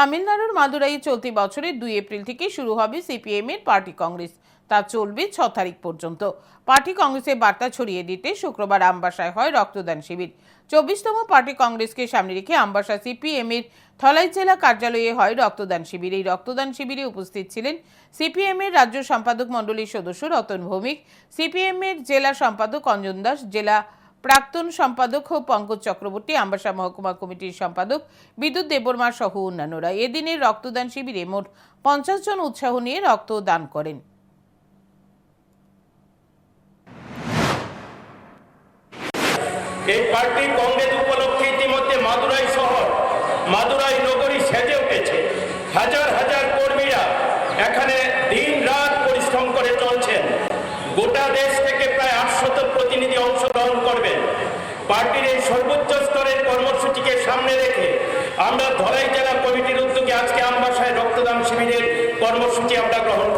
তামিলনাড়ুর মাদুরাই চলতি বছরের দুই এপ্রিল থেকে শুরু হবে সিপিএম এর পার্টি কংগ্রেস। তা চলবে ছ তারিখ পর্যন্ত। পার্টি কংগ্রেসের বার্তা ছড়িয়ে দিতে শুক্রবার আমবাসায় হয় রক্তদান শিবির। চব্বিশতম পার্টি কংগ্রেসকে সামনে রেখে আমবাসা সিপিএম এর ধলাই জেলা কার্যালয়ে হয় রক্তদান শিবির। এই রক্তদান শিবিরে উপস্থিত ছিলেন সিপিএম এর রাজ্য সম্পাদক মণ্ডলীর সদস্য রতন ভৌমিক সিপিএম এর জেলা সম্পাদক অঞ্জন দাস, জেলা প্রাক্তন সম্পাদক ও পঙ্কজ চক্রবর্তী, আম্বাসা মহকুমা কমিটির সম্পাদক বিদ্যুৎ দেববর্মা সহ অন্যান্যরা এদিনের রক্তদান শিবিরে মোট পঞ্চাশ জন উৎসাহ নিয়ে রক্তদান করেন। এই পার্টি কংগ্রেস উপলক্ষে ইতিমধ্যে মাদুরাই শহর, মাদুরাই নগরী সেজে উঠেছে। হাজার হাজার কর্মীরা এখানে দিন রাত পরিশ্রম করে চলছেন। গোটা দেশ পার্টির এই সর্বোচ্চ স্তরের কর্মসূচিকে সামনে রেখে আমরা ধলাই জেলা কমিটির উদ্যোগে আজকে আমবাসায় রক্তদান শিবিরের কর্মসূচি আমরা গ্রহণ